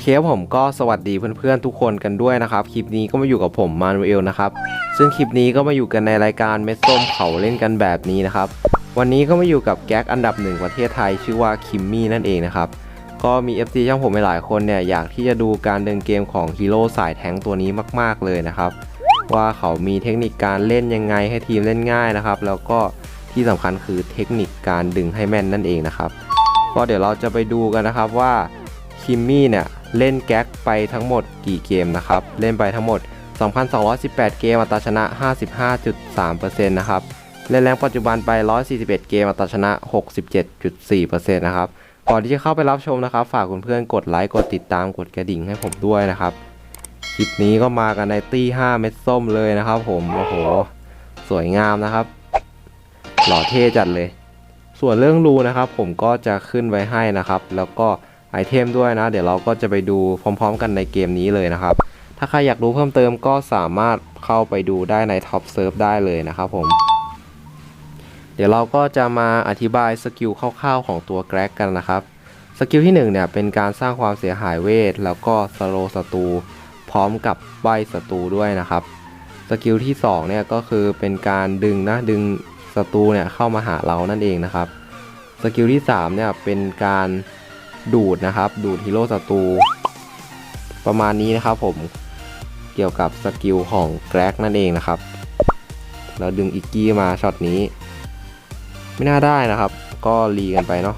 เคผมก็สวัสดีเพื่อนๆทุกคนกันด้วยนะครับ คลิปนี้ก็มาอยู่กับผมมานูเอลนะครับ ซึ่งคลิปนี้ก็มาอยู่กันในรายการเม็ดส้มเขาเล่นกันแบบนี้นะครับ วันนี้ก็มาอยู่กับแก๊กอันดับหนึ่งประเทศไทยชื่อว่าคิมมี่นั่นเองนะครับ ก็มี FC ช่างผมหลายคนเนี่ยอยากที่จะดูการเดินเกมของฮีโร่สายแทงตัวนี้มาก ๆเลยนะครับ ว่าเขามีเทคนิคการเล่นยังไงให้ทีมเล่นง่ายนะครับ แล้วก็ที่สำคัญคือเทคนิคการดึงให้แม่นนั่นเองนะครับ ก็เดี๋ยวเราจะไปดูกันนะครับว่าคิมมี่เนี่ย เล่นแก๊กไปทั้งหมดกี่เกมนะครับ เล่นไปทั้งหมด 2,218 เกมอัตราชนะ 55.3%นะครับ เล่นแรงปัจจุบันไป 141 เกมอัตราชนะ 67.4%นะครับ ก่อนที่จะเข้าไปรับชมนะครับ ฝากคุณเพื่อนกดไลค์ กดติดตาม กดกระดิ่งให้ผมด้วยนะครับ คลิปนี้ก็มากันในตี้5เม็ดส้มเลยนะครับ ผม โอ้โห สวยงามนะครับ หล่อเท่จัดเลย ส่วนเรื่องรูนะครับ ผมก็จะขึ้นไว้ให้นะครับ แล้วก็ ไอเทมด้วยนะ เดี๋ยวเราก็จะไปดูพร้อม ๆ กันในเกมนี้เลยนะครับ ถ้าใครอยากรู้เพิ่มเติมก็สามารถเข้าไปดูได้ในท็อปเซิร์ฟได้เลยนะครับผม เดี๋ยวเราก็จะมาอธิบายสกิลคร่าวๆของตัวแกร็กกันนะครับ สกิลที่1เนี่ยเป็นการสร้างความเสียหายเวท แล้วก็สโลศัตรูพร้อมกับใบศัตรูด้วยนะครับ สกิลที่2เนี่ยก็คือเป็นการดึงนะดึงศัตรูเนี่ยเข้ามาหาเรานั่นเองนะครับ สกิลที่3เนี่ยเป็นการ ดูดนะครับ ดูดฮีโร่ศัตรูประมาณนี้นะครับผมเกี่ยวกับสกิลของแกร็กนั่นเองนะครับแล้วดึงอิกกี้มาช็อตนี้ ไม่น่าได้นะครับ ก็รีกันไปเนาะ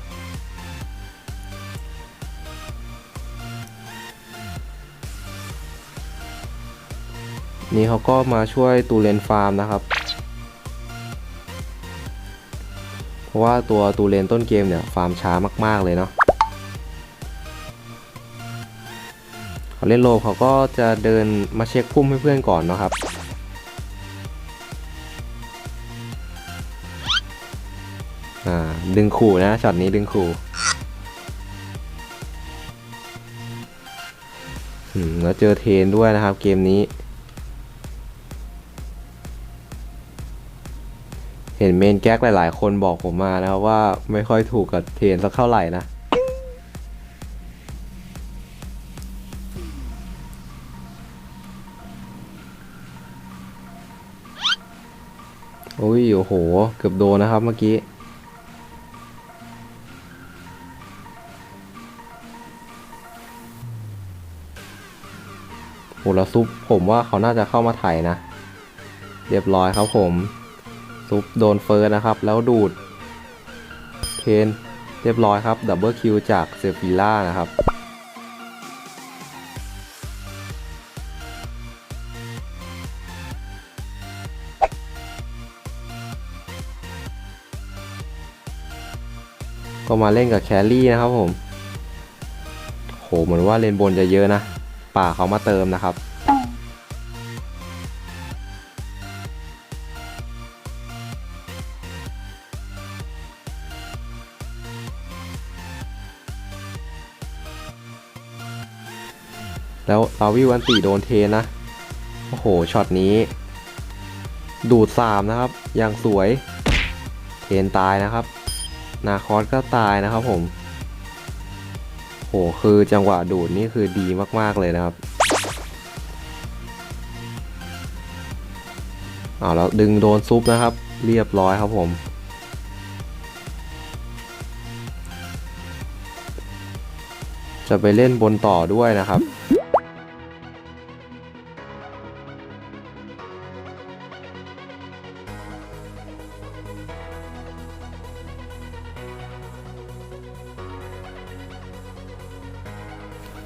นี่เขาก็มาช่วยตูเลนฟาร์มนะครับ เพราะว่าตัวตูเลนต้นเกมเนี่ย ฟาร์มช้ามากๆเลยเนาะ เล่นโลเขาก็จะเดินมาเช็คพุ่มให้เพื่อนก่อนเนาะครับอ่าดึงขู่นะช็อตนี้ดึงขู่อืมแล้วเจอเทนด้วยนะครับเกมนี้ เห็นเมนแก๊กหลาย ๆ คนบอกผมมานะครับว่าไม่ค่อยถูกกับเทนสักเท่าไหร่นะ อ้ยโอ้โห เกือบโดนนะครับเมื่อกี้ โหแล้วซุปผมว่าเขาน่าจะเข้ามาไถ่นะ เรียบร้อยครับผม ซุปโดนเฟิร์สนะครับ แล้วดูดเทนเรียบร้อยครับ ดับเบิลคิวจากเซฟิล่านะครับ ก็มาเล่นกับแครี่นะครับผมโหเหมือนว่าเลนบนจะเยอะนะ ป่าเขามาเติมนะครับแล้วลาวิวันตีโดนเทนะ โอ้โห ช็อตนี้ ดูดสามนะครับ อย่างสวย เทนตายนะครับ นาคอสก็ตายนะครับผมโหคือจังหวะดูดนี่คือดีมากๆเลยนะครับเอาแล้วดึงโดนซุปนะครับ เรียบร้อยครับผม จะไปเล่นบนต่อด้วยนะครับ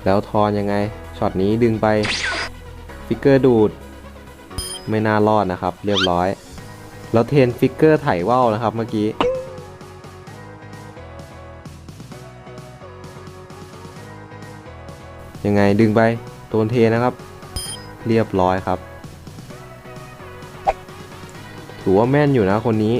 แล้วทอนยังไง ช็อตนี้ดึงไป ฟิกเกอร์ดูด ไม่น่ารอดนะครับ เรียบร้อย แล้วเทนฟิกเกอร์ไถว่าวนะครับเมื่อกี้ยังไงดึงไปโดนเทนะครับ เรียบร้อยครับ ถือว่าแม่นอยู่นะคนนี้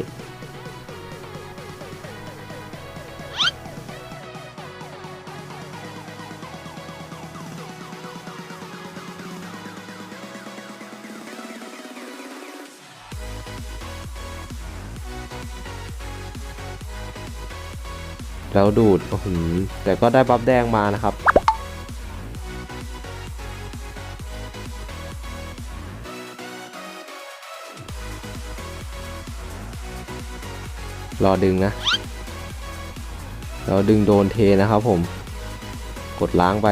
แล้วดูดโอ้โหแต่ก็ได้บัฟแดงมานะครับ รอดึงนะเราดึงโดนเทนะครับผม กดล้างไป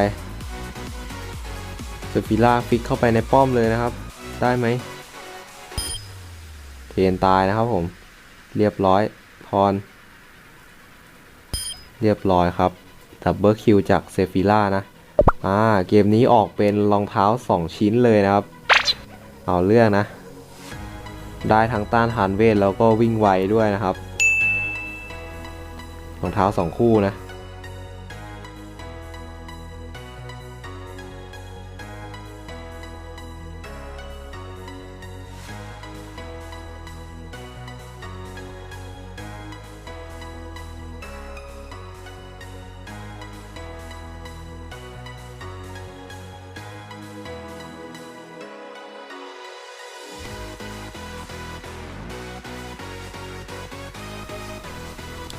สปิล่าฟิกเข้าไปในป้อมเลยนะครับ ได้ไหมเทนตายนะครับผม เรียบร้อย พร เรียบร้อยครับดับเบิลคิวจากเซฟิล่านะ อ่า เกมนี้ออกเป็นรองเท้า 2 ชิ้นเลยนะครับ เอาเรื่องนะ ได้ทั้งต้านทานเวทแล้วก็วิ่งไวด้วยนะครับ รองเท้า 2 คู่นะ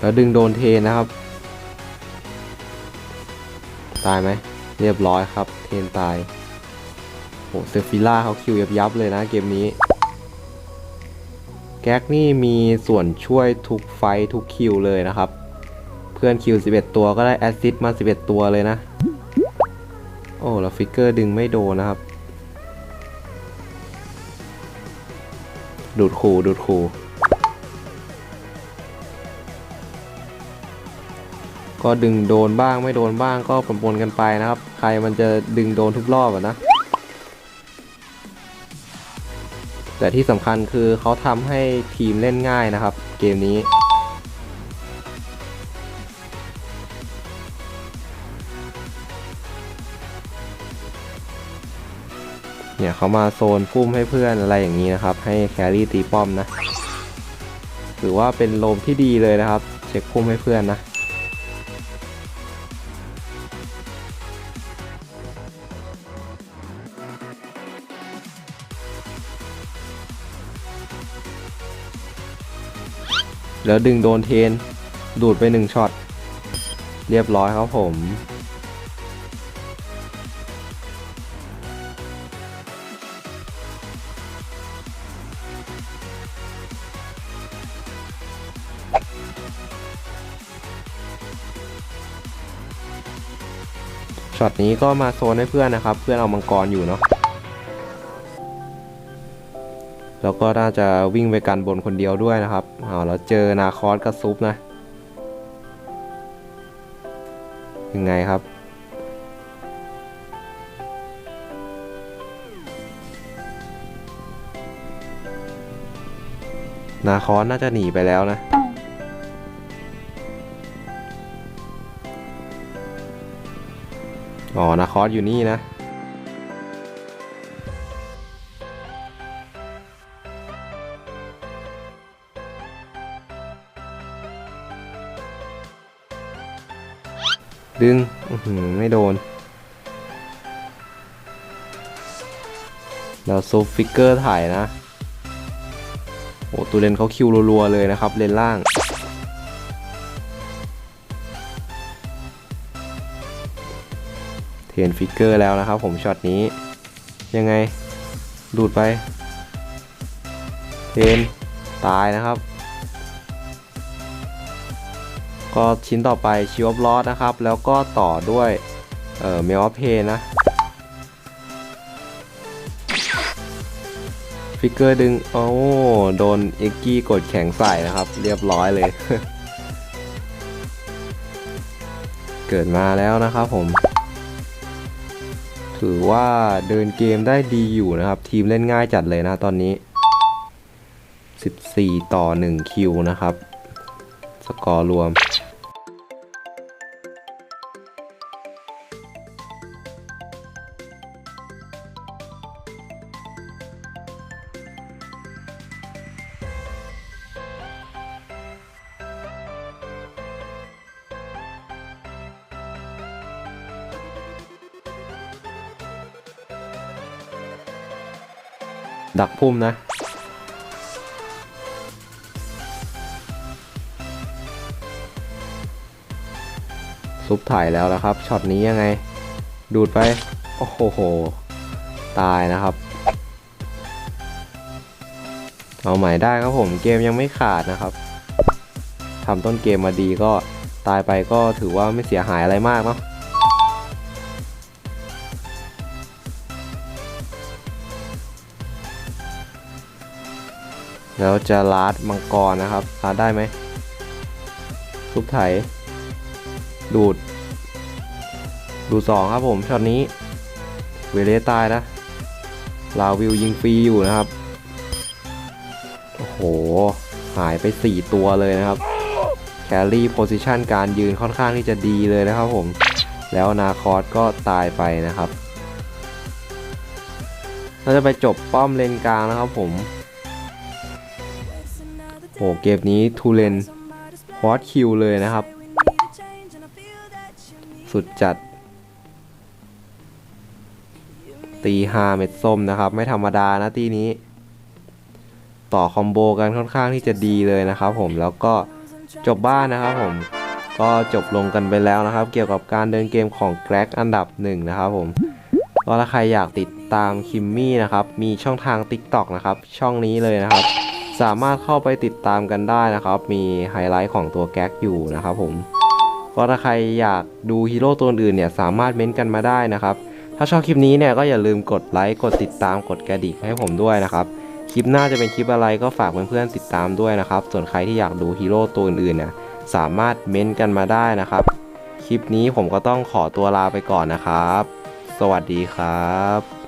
แล้วดึงโดนเทนะครับ ตายไหม เรียบร้อยครับ เทนตายโหเซฟิล่าเขาคิวยับยับเลยนะเกมนี้ แก๊กนี่มีส่วนช่วยทุกไฟทุกคิวเลยนะครับ เพื่อนคิว 11 ตัวก็ได้แอสซิสมา 11 ตัวเลยนะ โอ้แล้วฟิกเกอร์ดึงไม่โดนนะครับ ดูดคูดูดคู ก็ดึงโดนบ้างไม่โดนบ้างก็ปนๆกันไปนะครับ ใครมันจะดึงโดนทุกรอบอะนะ แต่ที่สำคัญคือเขาทำให้ทีมเล่นง่ายนะครับ เกมนี้เนี่ยเขามาโซนพุ่มให้เพื่อนอะไรอย่างนี้นะครับ ให้แครี่ตีป้อมนะถือว่าเป็นโลมที่ดีเลยนะครับ เช็คพุ่มให้เพื่อนนะ แล้วดึงโดนเทน ดูดไปหนึ่งช็อต เรียบร้อยครับผม ช็อตนี้ก็มาโซนให้เพื่อนนะครับ เพื่อนเอามังกรอยู่เนาะ แล้วก็น่าจะวิ่งไปกันบนคนเดียวด้วยนะครับเอาแล้วเจอนาคอสกับซุปนะ ยังไงครับ นาคอสน่าจะหนีไปแล้วนะอ๋อนาคอสอยู่นี่นะ ดึงหไม่โดนแล้วซูฟิกเกอร์ถ่ายนะ โอ้ตัวเลนเขาคิวรัวๆเลยนะครับ เลนล่าง เทรนฟิกเกอร์แล้วนะครับผมช็อตนี้ ยังไง ดูดไป เทนตายนะครับ ก็ชิ้นต่อไปชิวอฟลอสนะครับ แล้วก็ต่อด้วยเอ่อเมลเพนะฟิกเกอร์ดึง โอ้ โดนเอ็กกี้กดแข็งใส่นะครับ เรียบร้อยเลย เกิดมาแล้วนะครับผม ถือว่าเดินเกมได้ดีอยู่นะครับ ทีมเล่นง่ายจัดเลยนะตอนนี้ 14 ต่อ 1 คิวนะครับ สกอร์รวม ดักพุ่มนะ ซุปถ่ายแล้วนะครับ ช็อตนี้ยังไง ดูดไป โอ้โห ตายนะครับ เอาใหม่ได้ครับผมเกมยังไม่ขาดนะครับทำต้นเกมมาดีก็ตายไปก็ถือว่าไม่เสียหายอะไรมากเนาะ แล้วจะลาดมังกรนะครับลาดได้ไหมทุบไถ ดูด ดูสองครับผมช็อตนี้ เวเลตายนะลาวิวยิงฟรีอยู่นะครับ โอ้โห หายไป 4 ตัวเลยนะครับ แครี่โพซิชันการยืนค่อนข้างที่จะดีเลยนะครับผม แล้วนาคอสก็ตายไปนะครับ เราจะไปจบป้อมเลนกลางนะครับผม โหเกมนี้ทูเลนพอสคิวเลยนะครับ สุดจัด ตีห้าเม็ดส้มนะครับ ไม่ธรรมดานะตีนี้ ต่อคอมโบกันค่อนข้างที่จะดีเลยนะครับผมแล้วก็จบบ้านนะครับผมก็จบลงกันไปแล้วนะครับ เกี่ยวกับการเดินเกมของแกร็กอันดับหนึ่งนะครับผมก็ถ้าใครอยากติดตามคิมมี่นะครับ มีช่องทาง TikTok นะครับ ช่องนี้เลยนะครับ สามารถเข้าไปติดตามกันได้นะครับ มีไฮไลท์ของตัวแก๊กอยู่นะครับผมก็ถ้าใครอยากดูฮีโร่ตัวอื่นเนี่ยสามารถเม้นต์กันมาได้นะครับ ถ้าชอบคลิปนี้เนี่ยก็อย่าลืมกดไลค์กดติดตามกดกระดิ่งให้ผมด้วยนะครับ คลิปหน้าจะเป็นคลิปอะไรก็ฝากเพื่อนๆติดตามด้วยนะครับ ส่วนใครที่อยากดูฮีโร่ตัวอื่นๆเนี่ยสามารถเม้นต์กันมาได้นะครับ คลิปนี้ผมก็ต้องขอตัวลาไปก่อนนะครับ สวัสดีครับ